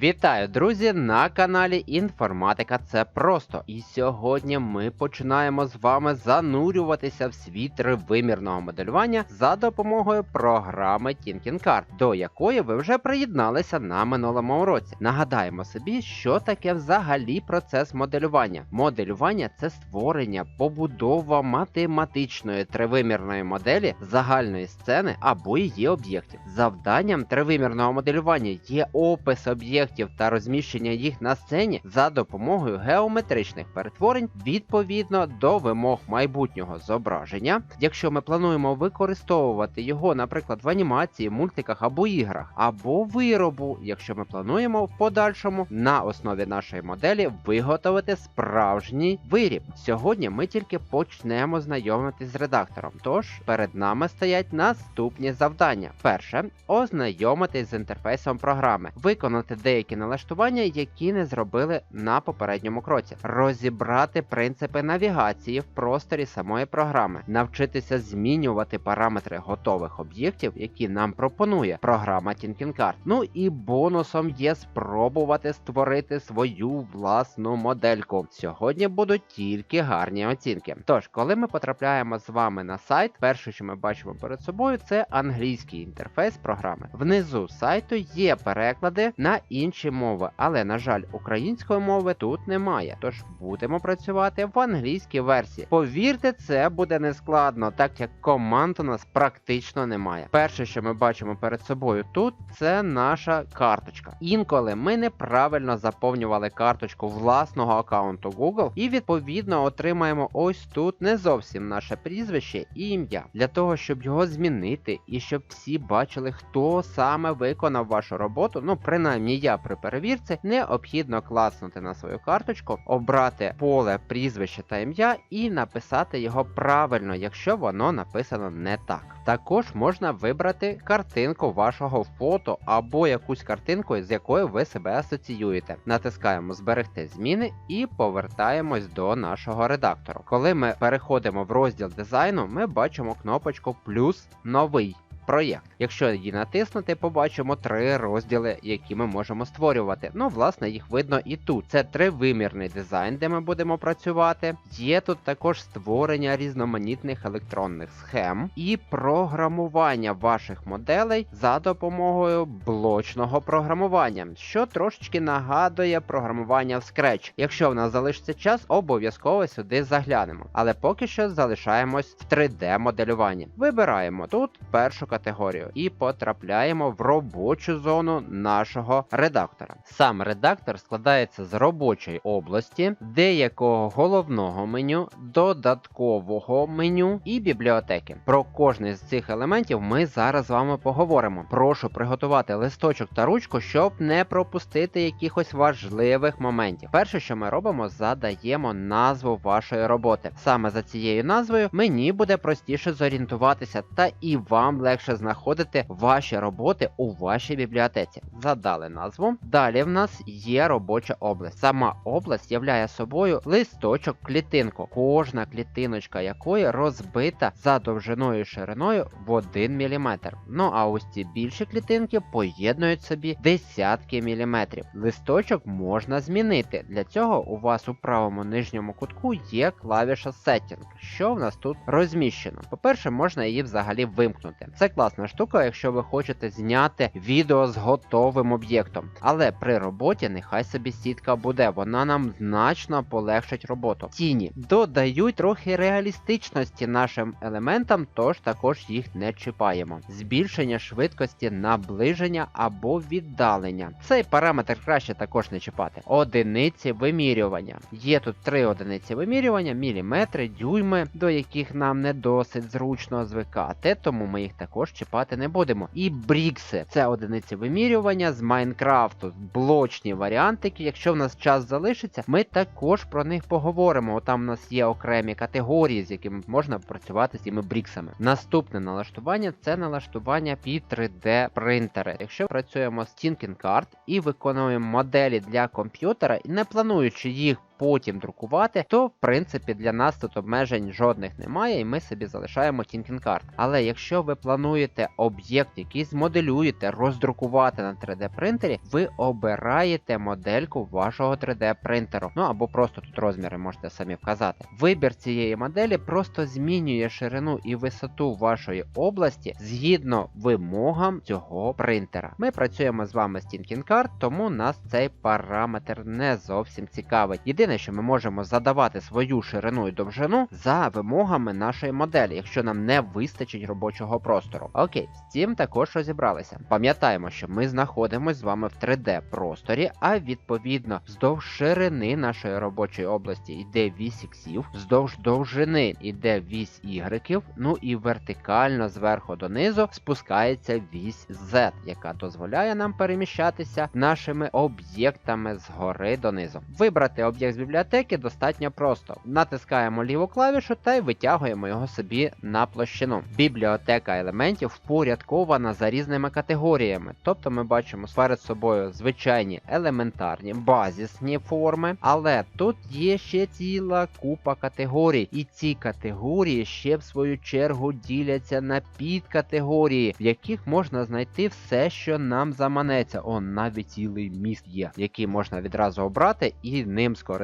Вітаю, друзі, на каналі Інформатика Це просто. І сьогодні ми починаємо з вами занурюватися в світ тривимірного моделювання за допомогою програми Thinking Card, до якої ви вже приєдналися на минулому уроці. Нагадаємо собі, що таке взагалі процес моделювання. Моделювання це створення, побудова математичної тривимірної моделі загальної сцени або її об'єктів. Завданням тривимірного моделювання є опис об'єктів та розміщення їх на сцені за допомогою геометричних перетворень відповідно до вимог майбутнього зображення. Якщо ми плануємо використовувати його, наприклад, в анімації, мультиках або іграх, або виробу, якщо ми плануємо в подальшому на основі нашої моделі виготовити справжній виріб. Сьогодні ми тільки почнемо знайомитись з редактором. Тож перед нами стоять наступні завдання: перше ознайомитись з інтерфейсом програми, виконати деякі налаштування, які не зробили на попередньому кроці, розібрати принципи навігації в просторі самої програми, навчитися змінювати параметри готових об'єктів, які нам пропонує програма Thinking Ну і бонусом є спробувати створити свою власну модельку. Сьогодні будуть тільки гарні оцінки. Тож, коли ми потрапляємо з вами на сайт, перше, що ми бачимо перед собою, це англійський інтерфейс програми. Внизу сайту є переклади на інші мови, але на жаль, української мови тут немає. Тож будемо працювати в англійській версії. Повірте, це буде нескладно, так як команд у нас практично немає. Перше, що ми бачимо перед собою тут, це наша карточка. Інколи ми неправильно заповнювали карточку власного аккаунту Google і відповідно отримаємо ось тут не зовсім наше прізвище і ім'я. Для того, щоб його змінити і щоб всі бачили, хто саме виконав вашу роботу, ну принаймні я при перевірці, необхідно класнути на свою карточку, обрати поле прізвище та ім'я і написати його правильно, якщо воно написано не так. Також можна вибрати картинку вашого фото або якусь картинку, з якою ви себе асоціюєте. Натискаємо Зберегти зміни і повертаємось до нашого редактора. Коли ми переходимо в розділ дизайну, ми бачимо кнопочку плюс новий. Проєкт. Якщо її натиснути, побачимо три розділи, які ми можемо створювати. Ну, власне, їх видно і тут. Це тривимірний дизайн, де ми будемо працювати. Є тут також створення різноманітних електронних схем і програмування ваших моделей за допомогою блочного програмування, що трошечки нагадує програмування в Scratch. Якщо в нас залишиться час, обов'язково сюди заглянемо. Але поки що залишаємось в 3D-моделюванні. Вибираємо тут першу категорію і потрапляємо в робочу зону нашого редактора. Сам редактор складається з робочої області, деякого головного меню, додаткового меню і бібліотеки. Про кожний з цих елементів ми зараз з вами поговоримо. Прошу приготувати листочок та ручку, щоб не пропустити якихось важливих моментів. Перше, що ми робимо, задаємо назву вашої роботи. Саме за цією назвою мені буде простіше зорієнтуватися, та і вам легше знаходити ваші роботи у вашій бібліотеці. Задали назву. Далі в нас є робоча область. Сама область являє собою листочок клітинку, кожна клітиночка якої розбита за довжиною і шириною в 1 мм. Ну а ось ці більші клітинки поєднують собі десятки міліметрів. Листочок можна змінити. Для цього у вас у правому нижньому кутку є клавіша Setting. Що в нас тут розміщено? По-перше, можна її взагалі вимкнути. Це класна штука, якщо ви хочете зняти відео з готовим об'єктом. Але при роботі нехай собі сітка буде, вона нам значно полегшить роботу. Тіні додають трохи реалістичності нашим елементам, тож також їх не чіпаємо. Збільшення швидкості наближення або віддалення. Цей параметр краще також не чіпати. Одиниці вимірювання. Є тут три одиниці вимірювання, міліметри, дюйми, до яких нам не досить зручно звикати, тому ми їх також чіпати не будемо. І брікси це одиниці вимірювання з Майнкрафту, блочні варіантики. Якщо в нас час залишиться, ми також про них поговоримо. Там у нас є окремі категорії, з якими можна працювати з цими бріксами. Наступне налаштування це налаштування під 3D принтери. Якщо працюємо з Thinking Card і виконуємо моделі для комп'ютера, і не плануючи їх потім друкувати, то в принципі для нас тут обмежень жодних немає, і ми собі залишаємо Card. Але якщо ви плануєте об'єкт, який змоделюєте, роздрукувати на 3D принтері, ви обираєте модельку вашого 3D принтеру. Ну або просто тут розміри можете самі вказати. Вибір цієї моделі просто змінює ширину і висоту вашої області згідно вимогам цього принтера. Ми працюємо з вами з Card, тому нас цей параметр не зовсім цікавить. Єдине, що ми можемо задавати свою ширину і довжину за вимогами нашої моделі, якщо нам не вистачить робочого простору. Окей, з цим також розібралися. Пам'ятаємо, що ми знаходимося з вами в 3D просторі, а відповідно вздовж ширини нашої робочої області йде вісь іксів, вздовж довжини йде вісь ігреків, ну і вертикально зверху донизу спускається вісь Z, яка дозволяє нам переміщатися нашими об'єктами згори донизу. Вибрати об'єкт бібліотеки достатньо просто. Натискаємо ліву клавішу та й витягуємо його собі на площину. Бібліотека елементів впорядкована за різними категоріями, тобто ми бачимо перед собою звичайні елементарні базісні форми, але тут є ще ціла купа категорій, і ці категорії ще в свою чергу діляться на підкатегорії, в яких можна знайти все, що нам заманеться. Он навіть цілий міст є, який можна відразу обрати і ним скористатися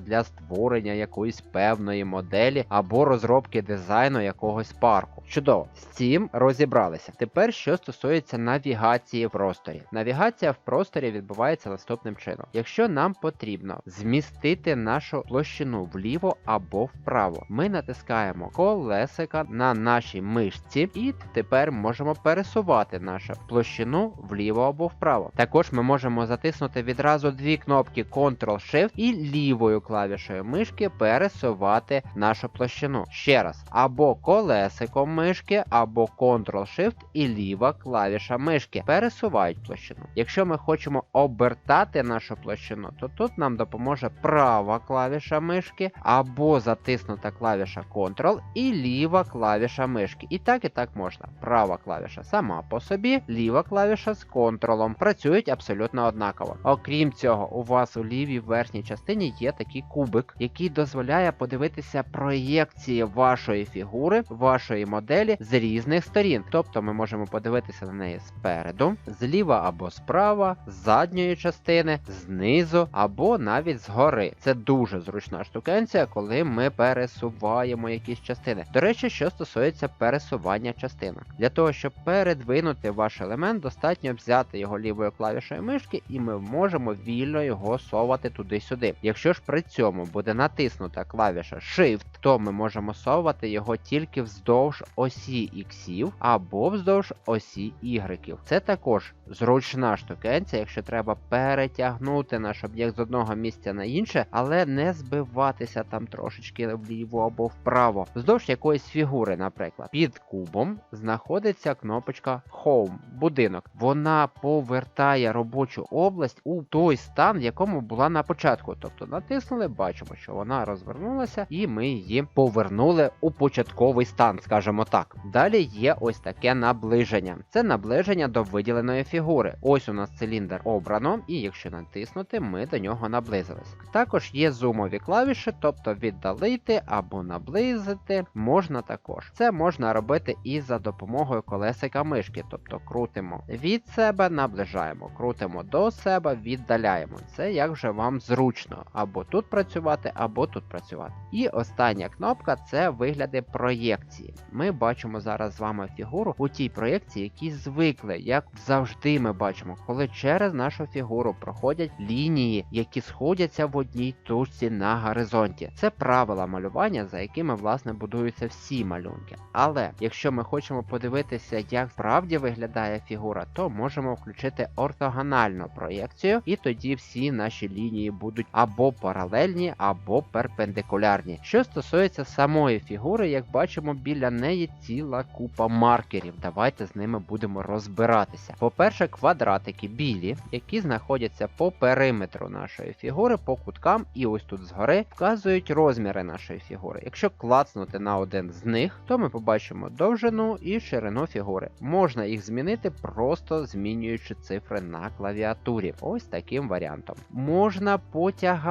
для створення якоїсь певної моделі або розробки дизайну якогось парку. Чудово, з цим розібралися. Тепер що стосується навігації в просторі. Навігація в просторі відбувається наступним чином. Якщо нам потрібно змістити нашу площину вліво або вправо, ми натискаємо колесика на нашій мишці, і тепер можемо пересувати нашу площину вліво або вправо. Також ми можемо затиснути відразу дві кнопки Ctrl-Shift і лівою клавішою мишки пересувати нашу площину. Ще раз, або колесиком мишки, або Ctrl-Shift і ліва клавіша мишки пересувають площину. Якщо ми хочемо обертати нашу площину, то тут нам допоможе права клавіша мишки, або затиснута клавіша Ctrl і ліва клавіша мишки. І так і так можна. Права клавіша сама по собі, ліва клавіша з контролом. Працюють абсолютно однаково. Окрім цього, у вас у лівій верхній частині є такий кубик, який дозволяє подивитися проєкції вашої фігури, вашої моделі з різних сторін. Тобто ми можемо подивитися на неї спереду, зліва або справа, з задньої частини, знизу або навіть згори. Це дуже зручна штукенція, коли ми пересуваємо якісь частини. До речі, що стосується пересування частинок. Для того, щоб передвинути ваш елемент, достатньо взяти його лівою клавішою мишки, і ми можемо вільно його совати туди-сюди. Якщо ж при цьому буде натиснута клавіша Shift, то ми можемо совати його тільки вздовж осі іксів або вздовж осі ігреків. Це також зручна штукенція, якщо треба перетягнути наш об'єкт з одного місця на інше, але не збиватися там трошечки вліво або вправо. Вздовж якоїсь фігури, наприклад, під кубом знаходиться кнопочка Home, будинок. Вона повертає робочу область у той стан, в якому була на початку. Тобто натиснули, бачимо, що вона розвернулася, і ми її повернули у початковий стан, скажімо так. Далі є ось таке наближення. Це наближення до виділеної фігури. Ось у нас циліндр обрано, і якщо натиснути, ми до нього наблизились. Також є зумові клавіші, тобто віддалити або наблизити можна також. Це можна робити і за допомогою колесика мишки, тобто крутимо від себе, наближаємо, крутимо до себе, віддаляємо. Це як вже вам зручно, або тут працювати, або тут працювати. І остання кнопка це вигляди проєкції. Ми бачимо зараз з вами фігуру у тій проєкції, які звикли, як завжди ми бачимо, коли через нашу фігуру проходять лінії, які сходяться в одній точці на горизонті. Це правила малювання, за якими власне будуються всі малюнки. Але якщо ми хочемо подивитися, як справді виглядає фігура, то можемо включити ортогональну проєкцію, і тоді всі наші лінії будуть або паралельні, або перпендикулярні. Що стосується самої фігури, як бачимо, біля неї ціла купа маркерів. Давайте з ними будемо розбиратися. По-перше, квадратики білі, які знаходяться по периметру нашої фігури, по куткам, і ось тут згори вказують розміри нашої фігури. Якщо клацнути на один з них, то ми побачимо довжину і ширину фігури. Можна їх змінити, просто змінюючи цифри на клавіатурі. Ось таким варіантом. Можна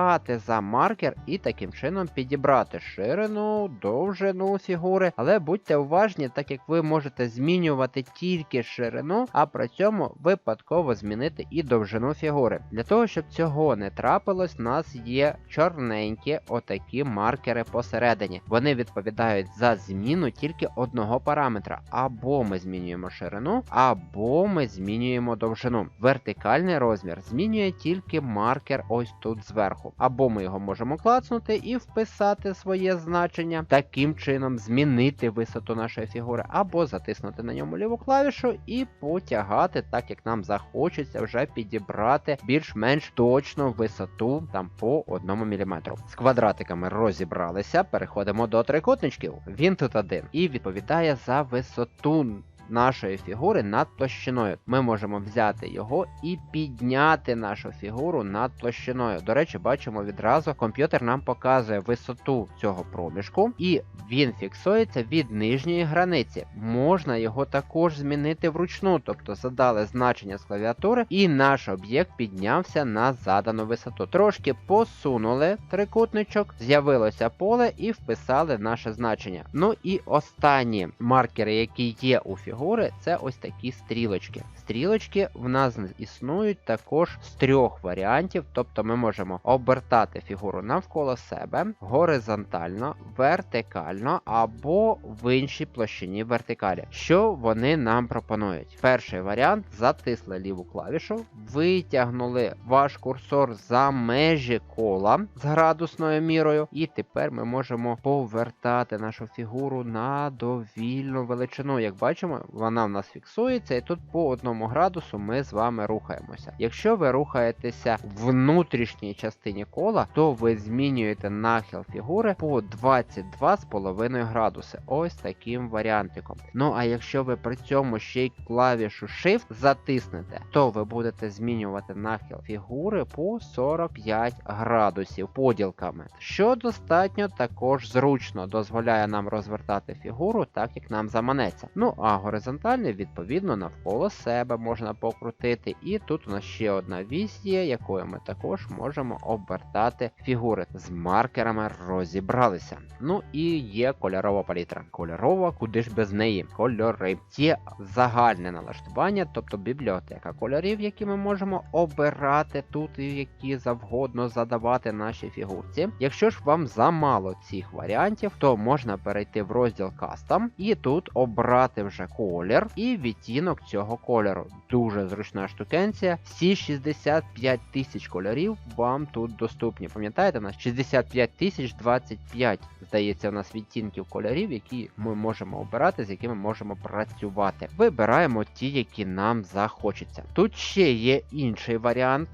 натискати за маркер і таким чином підібрати ширину, довжину фігури. Але будьте уважні, так як ви можете змінювати тільки ширину, а при цьому випадково змінити і довжину фігури. Для того, щоб цього не трапилось, у нас є чорненькі отакі маркери посередині. Вони відповідають за зміну тільки одного параметра. Або ми змінюємо ширину, або ми змінюємо довжину. Вертикальний розмір змінює тільки маркер ось тут зверху. Або ми його можемо клацнути і вписати своє значення, таким чином змінити висоту нашої фігури, або затиснути на ньому ліву клавішу і потягати, так як нам захочеться вже підібрати більш-менш точну висоту там по 1 мм. З квадратиками розібралися, переходимо до трикутничків. Він тут один і відповідає за висоту нашої фігури над площиною. Ми можемо взяти його і підняти нашу фігуру над площиною. До речі, бачимо відразу, комп'ютер нам показує висоту цього проміжку, і він фіксується від нижньої границі. Можна його також змінити вручну, тобто задали значення з клавіатури, і наш об'єкт піднявся на задану висоту. Трошки посунули трикутничок, з'явилося поле і вписали наше значення. Ну і останні маркери, які є у фігурі фігури це ось такі стрілочки. Стрілочки в нас існують також з трьох варіантів, тобто ми можемо обертати фігуру навколо себе горизонтально, вертикально або в іншій площині вертикалі. Що вони нам пропонують? Перший варіант затисли ліву клавішу, витягнули ваш курсор за межі кола з градусною мірою, і тепер ми можемо повертати нашу фігуру на довільну величину. Як бачимо, вона в нас фіксується, і тут по одному градусу ми з вами рухаємося. Якщо ви рухаєтеся в внутрішній частині кола, то ви змінюєте нахил фігури по 22,5 градуси. Ось таким варіантиком. Ну а якщо ви при цьому ще й клавішу Shift затиснете, то ви будете змінювати нахил фігури по 45 градусів поділками, що достатньо також зручно дозволяє нам розвертати фігуру так, як нам заманеться. Ну а горизонтальний, відповідно, навколо себе можна покрутити. І тут у нас ще одна вісь якою ми також можемо обертати фігури. З маркерами розібралися. Ну і є кольорова палітра. Кольорова, куди ж без неї? Кольори. Є загальне налаштування, тобто бібліотека кольорів, які ми можемо обирати тут і які завгодно задавати нашій фігурці. Якщо ж вам замало цих варіантів, то можна перейти в розділ Custom і тут обрати вже колір і відтінок цього кольору. Дуже зручна штукенція. Всі 65 тисяч кольорів вам тут доступні. Пам'ятаєте, у нас 65 тисяч 25, здається, у нас відтінків кольорів, які ми можемо обирати, з якими можемо працювати. Вибираємо ті, які нам захочеться. Тут ще є інший варіант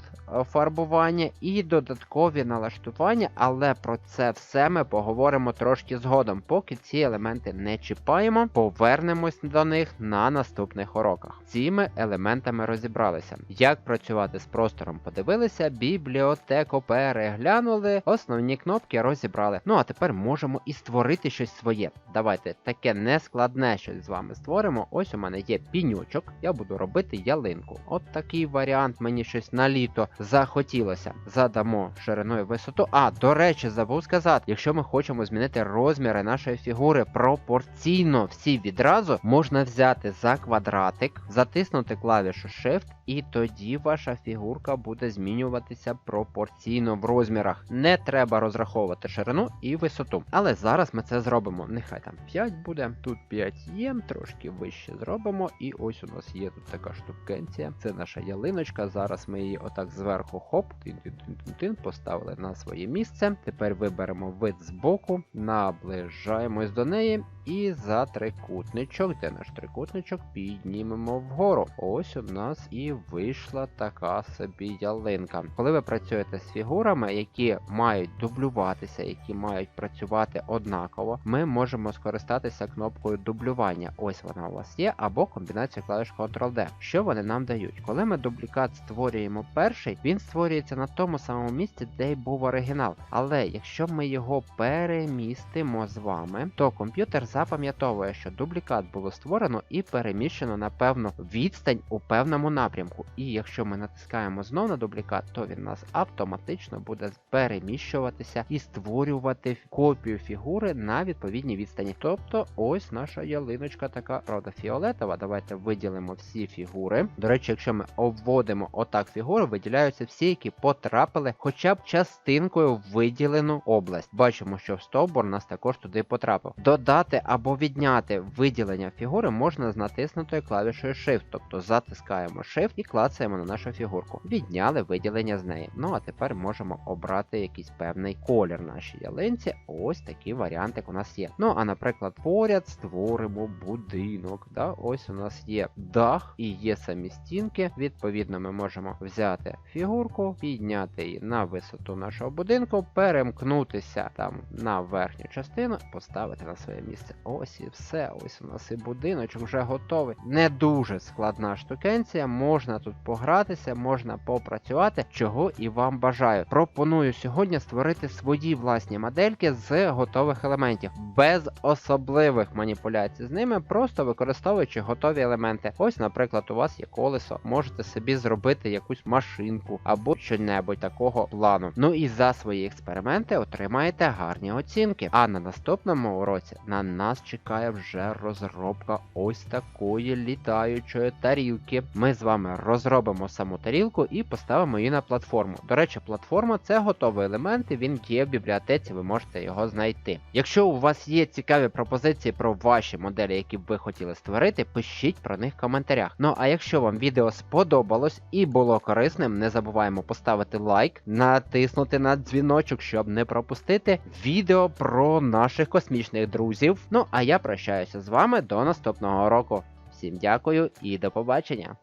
фарбування і додаткові налаштування, але про це все ми поговоримо трошки згодом, поки ці елементи не чіпаємо, повернемось до них на наступних уроках. Цими елементами розібралися. Як працювати з простором, подивилися, бібліотеку переглянули, основні кнопки розібрали. Ну а тепер можемо і створити щось своє. Давайте таке нескладне щось з вами створимо. Ось у мене є пінючок, я буду робити ялинку. От такий варіант, мені щось на літо захотілося. Задамо ширину і висоту. А, до речі, забув сказати, якщо ми хочемо змінити розміри нашої фігури пропорційно всі відразу, можна взяти за квадратик, затиснути клавішу Shift, і тоді ваша фігурка буде змінюватися пропорційно в розмірах. Не треба розраховувати ширину і висоту. Але зараз ми це зробимо. Нехай там 5 буде, тут 5 є, трошки вище зробимо. І ось у нас є тут така штукенція. Це наша ялиночка. Зараз ми її отак зверху зверху хоп, тин-тин-тин-тин, поставили на своє місце. Тепер виберемо вид з боку, наближаємось до неї і за трикутничок, де наш трикутничок, піднімемо вгору. Ось у нас і вийшла така собі ялинка. Коли ви працюєте з фігурами, які мають дублюватися, які мають працювати однаково, ми можемо скористатися кнопкою дублювання. Ось вона у вас є, або комбінація клавіш Ctrl-D. Що вони нам дають? Коли ми дублікат створюємо перший, він створюється на тому самому місці, де й був оригінал. Але якщо ми його перемістимо з вами, то комп'ютер запам'ятовує, що дублікат було створено і переміщено на певну відстань у певному напрямку. І якщо ми натискаємо знову на дублікат, то він нас автоматично буде переміщуватися і створювати копію фігури на відповідній відстані. Тобто, ось наша ялиночка така, правда, фіолетова. Давайте виділимо всі фігури. До речі, якщо ми обводимо отак фігури, виділяються всі, які потрапили хоча б частинкою в виділену область. Бачимо, що стовбур нас також туди потрапив. Додати або відняти виділення фігури можна з натиснутою клавішою Shift, тобто затискаємо Shift і клацаємо на нашу фігурку. Відняли виділення з неї. Ну а тепер можемо обрати якийсь певний колір нашій ялинці. Ось такий варіантик у нас є. Ну а наприклад, поряд створимо будинок. Да? Ось у нас є дах і є самі стінки. Відповідно, ми можемо взяти фігурку, підняти її на висоту нашого будинку, перемкнутися там на верхню частину, поставити на своє місце. Ось і все. Ось у нас і будиночок вже готовий. Не дуже складна штукенція, можна тут погратися, можна попрацювати, чого і вам бажаю. Пропоную сьогодні створити свої власні модельки з готових елементів, без особливих маніпуляцій з ними, просто використовуючи готові елементи. Ось, наприклад, у вас є колесо, можете собі зробити якусь машинку або що-небудь такого плану. Ну і за свої експерименти отримаєте гарні оцінки. А на наступному уроці на нас чекає вже розробка ось такої літаючої тарілки. Ми з вами розробимо саму тарілку і поставимо її на платформу. До речі, платформа це готовий елемент, він є в бібліотеці, ви можете його знайти. Якщо у вас є цікаві пропозиції про ваші моделі, які б ви хотіли створити, пишіть про них в коментарях. Ну а якщо вам відео сподобалось і було корисним, не забуваємо поставити лайк, натиснути на дзвіночок, щоб не пропустити відео про наших космічних друзів. Ну а я прощаюся з вами до наступного року. Всім дякую і до побачення!